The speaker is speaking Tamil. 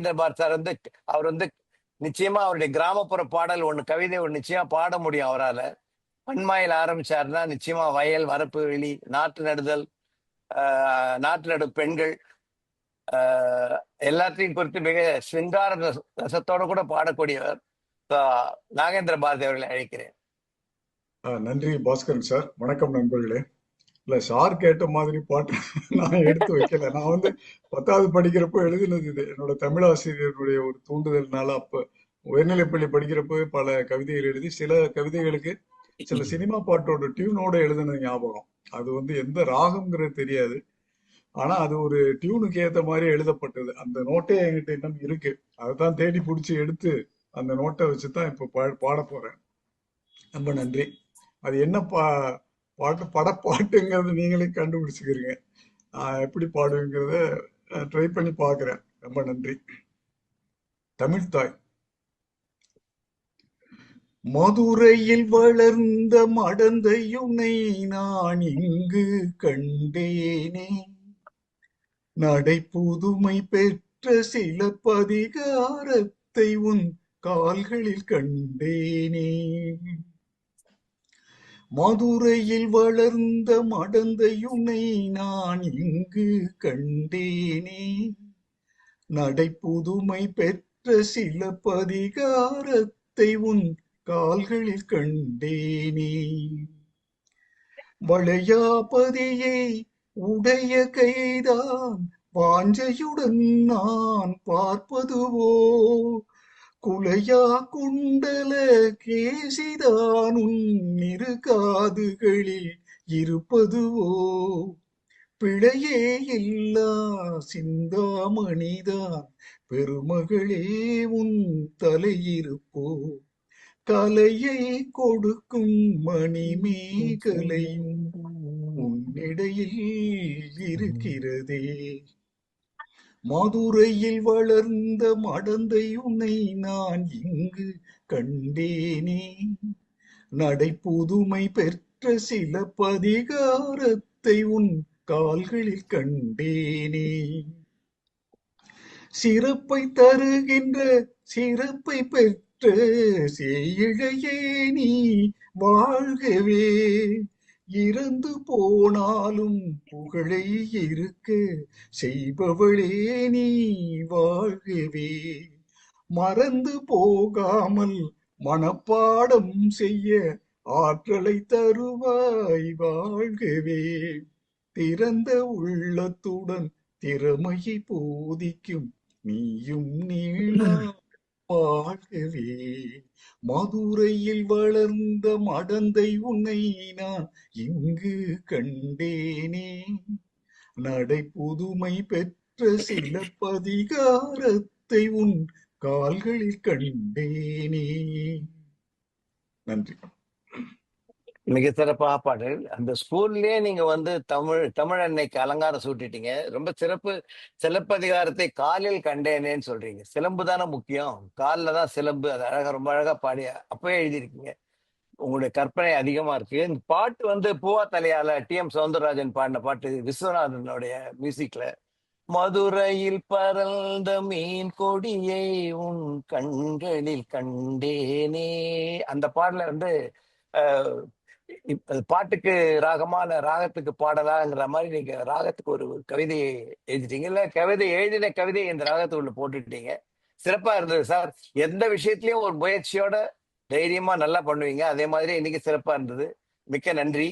நாகேந்திரபார் சார் வந்து அவர் வந்து நிச்சயமா அவருடைய கிராமப்புற பாடல் ஒண்ணு கவிதை ஒண்ணு நிச்சயமா பாட முடியும் அவரால. பண்மாயில் ஆரம்பிச்சாருன்னா நிச்சயமா வயல் வரப்பு வெளி நாற்று நடுதல் ஆஹ், நடு பெண்கள் ஆஹ், எல்லாத்தையும் குறித்து மிக சிங்கார ரச- ரசத்தோட கூட பாடக்கூடியவர் நாகேந்திர பாரதி அவர்களை அழைக்கிறேன். நன்றி பாஸ்கரன் சார். வணக்கம் நண்பர்களே. இல்ல சார் கேட்ட மாதிரி பாட்டு நான் எடுத்து வைக்கல. நான் வந்து பத்தாவது படிக்கிறப்போ எழுதினது இது. என்னோட தமிழாசிரியருடைய ஒரு தூண்டுதல்னால அப்ப உயர்நிலைப்பள்ளி படிக்கிறப்போ பல கவிதைகள் எழுதி சில கவிதைகளுக்கு சில சினிமா பாட்டோட டியூனோட எழுதின ஞாபகம். அது வந்து எந்த ராகம்ங்கிறது தெரியாது. ஆனா அது ஒரு டியூனுக்கு ஏத்த மாதிரி எழுதப்பட்டது. அந்த நோட்டே என்கிட்ட இன்னும் இருக்கு. அதைத்தான் தேடி பிடிச்சி எடுத்து அந்த நோட்டை வச்சு தான் இப்போ பா பாட போறேன். ரொம்ப நன்றி. அது என்ன பா பாட்டு படப்பாட்டுங்கிறது நீங்களே கண்டுபிடிச்சிக்கிறீங்க. நான் எப்படி பாடுவேங்கிறத ட்ரை பண்ணி பார்க்குறேன் ரொம்ப நன்றி. தமிழ்தாய் மதுரையில் வளர்ந்த மடந்தையுனை நான் இங்கு கண்டேனே. நடை புதுமை பெற்ற சில பதிகாரத்தை உன் கால்களில் கண்டேனே. மதுரையில் வளர்ந்த மடந்தையுனை நான் இங்கு கண்டேனே. நடை புதுமை பெற்ற சில பதிகாரத்தை உன் கால்களில் கண்டேனே. வளையாபதியை உடைய கைதான் வாஞ்சையுடன் நான் பார்ப்பதுவோ? குலையா குண்டல கேசிதான் உன் இரு காதுகளில் இருப்பதுவோ? பிழையே இல்லா சிந்தாமணிதான் பெருமகளே உன் தலையிருப்போ? கலையை கொடுக்கும் மணிமேகலையும் உன்னிடையில் இருக்கிறதே. மதுரையில் வளர்ந்த மடந்தை உன்னை நான் இங்கு கண்டேனே. நடை புதுமை பெற்ற சில பதிகாரத்தை உன் கால்களில் கண்டேனே. சிறப்பை தருகின்ற சிறப்பை பெற்ற செய்யிழையே நீ வாழ்கவே. இறந்து போனாலும் புகழை இருக்க செய்பவளே நீ வாழ்கவே. மறந்து போகாமல் மனப்பாடம் செய்ய ஆற்றலை தருவாய் வாழ்கவே. திறந்த உள்ளத்துடன் திறமையை போதிக்கும் நீயும் நீளா வாழ்கவே மதுரையில் வளர்ந்த மடந்தை உன்னை நான் இங்கு கண்டேனே. நடை புதுமை பெற்ற சில பதிகாரத்தை உன் கால்களில் கண்டேனே. நன்றி. மிக சிறப்பாக பாடல் அந்த ஸ்கூல்லயே நீங்க வந்து தமிழ் தமிழ் அன்னைக்கு அலங்காரம் சூட்டிட்டீங்க. ரொம்ப சிறப்பு சிலப்பதிகாரத்தை காலில் கண்டேனேன்னு சொல்றீங்க. சிலம்பு தானே முக்கியம். காலில் தான் சிலம்பு. அது அழகா ரொம்ப அழகா பாடி அப்பவே எழுதியிருக்கீங்க. உங்களுடைய கற்பனை அதிகமா இருக்கு. இந்த பாட்டு வந்து பூவா தலையால டி. எம். சவுந்தரராஜன் பாடின பாட்டு விஸ்வநாதனுடைய மியூசிக்ல. மதுரையில் பறந்த மீன் கொடியை உன் கண்களில் கண்டேனே. அந்த பாடல வந்து இப்ப அது பாட்டுக்கு ராகமான ராகத்துக்கு பாடலாங்கிற மாதிரி நீங்க ராகத்துக்கு ஒரு கவிதையை எழுதிட்டீங்க. இல்ல கவிதை எழுதின கவிதையை இந்த ராகத்துக்குள்ள போட்டுட்டீங்க. சிறப்பா இருந்தது சார். எந்த விஷயத்திலயும் ஒரு முயற்சியோட தைரியமா நல்லா பண்ணுவீங்க. அதே மாதிரி இன்னைக்கு சிறப்பா இருந்தது. மிக்க நன்றி.